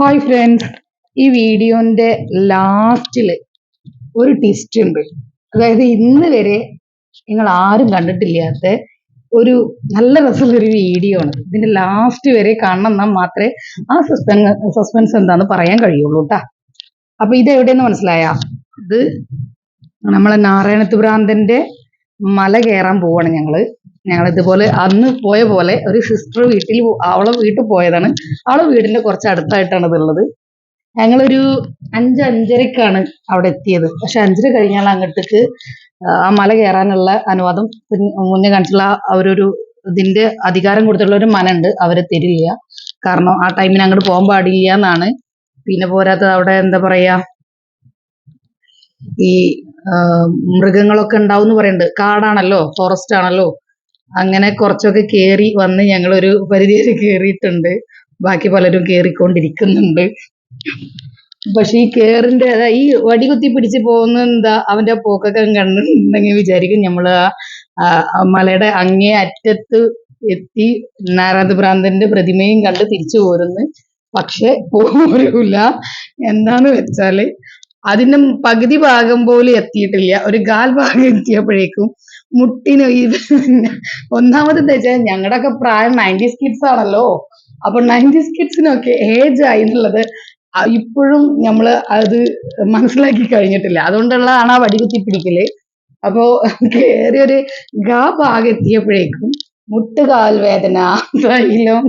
Hi friends ഈ വീഡിയോന്റെ ലാസ്റ്റിൽ ഒരു ട്വിസ്റ്റ് ഉണ്ട്. അതായത് ഇന്ന് വരെ നിങ്ങൾ ആരും കണ്ടിട്ടില്ലാത്ത ഒരു നല്ല രസമുള്ള ഒരു വീഡിയോ ആണ്. ഇതിന്റെ ലാസ്റ്റ് വരെ കാണണം മാത്രമേ ആ സസ്പെൻസ് സസ്പെൻസ് എന്താന്ന് പറയാൻ കഴിയുള്ളൂ കേട്ടാ അപ്പൊ ഇത് എവിടെയെന്ന് മനസ്സിലായ? ഇത് നമ്മളെ നാരായണത്തുപ്രാന്തന്റെ മല കയറാൻ പോവാണ് ഞങ്ങൾ. ഞങ്ങൾ ഇതുപോലെ അന്ന് പോയ പോലെ ഒരു സിസ്റ്റർ വീട്ടിൽ അവളെ വീട്ടിൽ പോയതാണ്. അവളെ വീടിന്റെ കുറച്ച് അടുത്തായിട്ടാണ് ഇതുള്ളത് ഞങ്ങളൊരു അഞ്ച് അഞ്ചരക്കാണ് അവിടെ എത്തിയത്. പക്ഷെ അഞ്ചര കഴിഞ്ഞാൽ അങ്ങോട്ടേക്ക് ആ മല കയറാനുള്ള അനുവാദം മുന്നേ കാണിച്ചുള്ള അവരൊരു ഇതിന്റെ അധികാരം കൊടുത്തിട്ടുള്ള ഒരു മനുണ്ട് അവരെ തരില്ല. കാരണം ആ ടൈമിന് അങ്ങോട്ട് പോകാൻ പാടില്ല എന്നാണ്. പിന്നെ പോരാത്തത് അവിടെ എന്താ പറയാ ഈ മൃഗങ്ങളൊക്കെ ഉണ്ടാവും എന്ന് പറയുന്നുണ്ട്. കാടാണല്ലോ ഫോറസ്റ്റ് ആണല്ലോ. അങ്ങനെ കുറച്ചൊക്കെ കേറി വന്ന് ഞങ്ങളൊരു പരിധി വരെ കേറിയിട്ടുണ്ട്. ബാക്കി പലരും കേറിക്കൊണ്ടിരിക്കുന്നുണ്ട്. പക്ഷെ ഈ കേറിന്റെ ഈ വടി കുത്തി പിടിച്ച് പോകുന്ന എന്താ അവന്റെ പോക്കൊക്കെ കണ്ടിട്ടുണ്ടെങ്കിൽ വിചാരിക്കും നമ്മൾ ആ മലയുടെ അങ്ങേ അറ്റത്ത് എത്തി നാരായണ ഭ്രാന്തന്റെ പ്രതിമയും കണ്ട് തിരിച്ചു പോരുന്നു. പക്ഷെ പോരൂല എന്താന്ന് വെച്ചാൽ അതിന്റെ പകുതി ഭാഗം പോലും എത്തിയിട്ടില്ല. ഒരു കാൽ ഭാഗം എത്തിയപ്പോഴേക്കും മുട്ടിന് ഇത് ഒന്നാമത് എന്താ വെച്ചാൽ ഞങ്ങളുടെയൊക്കെ പ്രായം നയന്റീസ് കിഡ്സ് ആണല്ലോ. അപ്പൊ നയന്റീസ് കിഡ്സിനൊക്കെ ഏജ് ആയി എന്നുള്ളത് ഇപ്പോഴും നമ്മൾ അത് മനസ്സിലാക്കി കഴിഞ്ഞിട്ടില്ല. അതുകൊണ്ടുള്ളതാണ് ആ വടികുത്തി പിടിക്കൽ. അപ്പോ ഒരു ഗാ എത്തിയപ്പോഴേക്കും മുട്ടുകാൽ വേദന തൈലം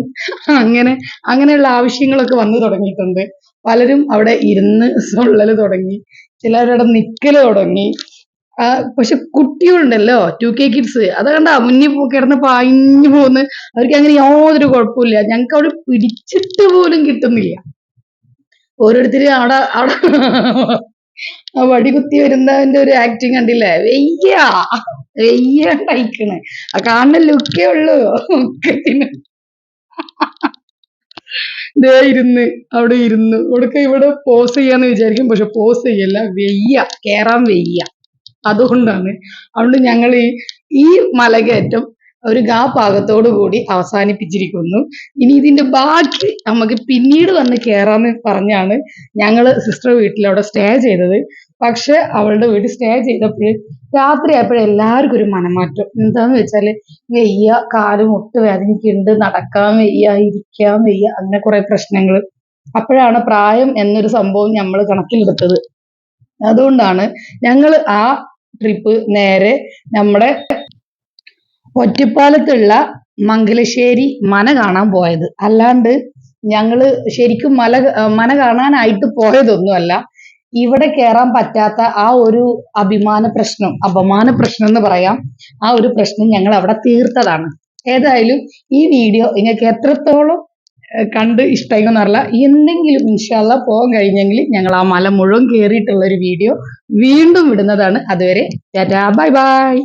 അങ്ങനെ അങ്ങനെയുള്ള ആവശ്യങ്ങളൊക്കെ വന്നു തുടങ്ങിയിട്ടുണ്ട്. പലരും അവിടെ ഇരുന്ന് സൊള്ളൽ തുടങ്ങി. ചിലരവിടെ നിക്കൽ തുടങ്ങി. പക്ഷെ കുട്ടികളുണ്ടല്ലോ ടു കെ കിഡ്സ് അത് കണ്ട മുന്നിൽ കിടന്ന് പാഞ്ഞു പോകുന്നു അവർക്ക് അങ്ങനെ യാതൊരു കുഴപ്പമില്ല ഞങ്ങൾക്ക് അവിടെ പിടിച്ചിട്ട് പോലും കിട്ടുന്നില്ല. ഓരോരുത്തരും അവിടെ അവിടെ ആ വടി കുത്തി വരുന്നതിന്റെ ഒരു ആക്ടിങ് കണ്ടില്ലേ? വെയ്യ വെയ്യാണ്ടയക്കണ് ആ കാണുന്ന ലുക്കേ ഉള്ളൂ. ദേ ഇരുന്ന് അവിടെ ഇരുന്ന്. ഇവിടൊക്കെ ഇവിടെ പോസ് ചെയ്യാന്ന് വിചാരിക്കും. പക്ഷെ പോസ് ചെയ്യല്ല. വെയ്യ കേറാൻ വെയ്യ. അതുകൊണ്ടാണ്. അതുകൊണ്ട് ഞങ്ങൾ ഈ ഈ മലകയറ്റം ഒരു ഗാ പാകത്തോടു കൂടി അവസാനിപ്പിച്ചിരിക്കുന്നു. ഇനി ഇതിന്റെ ബാക്കി നമുക്ക് പിന്നീട് വന്ന് കേറാന്ന് പറഞ്ഞാണ് ഞങ്ങൾ സിസ്റ്റർ വീട്ടിൽ അവിടെ സ്റ്റേ ചെയ്തത്. പക്ഷെ അവളുടെ വീട്ടിൽ സ്റ്റേ ചെയ്തപ്പോൾ രാത്രി ആയപ്പോഴും എല്ലാവർക്കും ഒരു മനമാറ്റം. എന്താന്ന് വെച്ചാൽ വെയ്യ കാൽ മുട്ട് വേദനിക്കുന്നുണ്ട് നടക്കാൻ വയ്യ ഇരിക്കാൻ വയ്യ അങ്ങനെ കുറെ പ്രശ്നങ്ങൾ അപ്പോഴാണ് പ്രായം എന്നൊരു സംഭവം നമ്മൾ കണക്കിലെടുത്തത്. അതുകൊണ്ടാണ് ഞങ്ങൾ ആ ട്രിപ്പ് നേരെ നമ്മുടെ ഒറ്റപ്പാലത്തുള്ള മംഗലശ്ശേരി മന കാണാൻ പോയത്. അല്ലാണ്ട് ഞങ്ങൾ ശരിക്കും മല മന കാണാനായിട്ട് പോയതൊന്നുമല്ല. ഇവിടെ കയറാൻ പറ്റാത്ത ആ ഒരു അഭിമാന പ്രശ്നം അപമാന പ്രശ്നം എന്ന് പറയാം. ആ ഒരു പ്രശ്നം ഞങ്ങൾ അവിടെ തീർത്തതാണ്. ഏതായാലും ഈ വീഡിയോ നിങ്ങൾക്ക് എത്രത്തോളം കണ്ട് ഇഷ്ടമായിന്ന് അറിയില്ല. എന്തെങ്കിലും ഇൻഷാല്ല പോകാൻ കഴിഞ്ഞെങ്കിൽ ഞങ്ങൾ ആ മല മുഴുവൻ കയറിയിട്ടുള്ള ഒരു വീഡിയോ വീണ്ടും വിടുന്നതാണ്. അതുവരെ ബൈ ബൈ.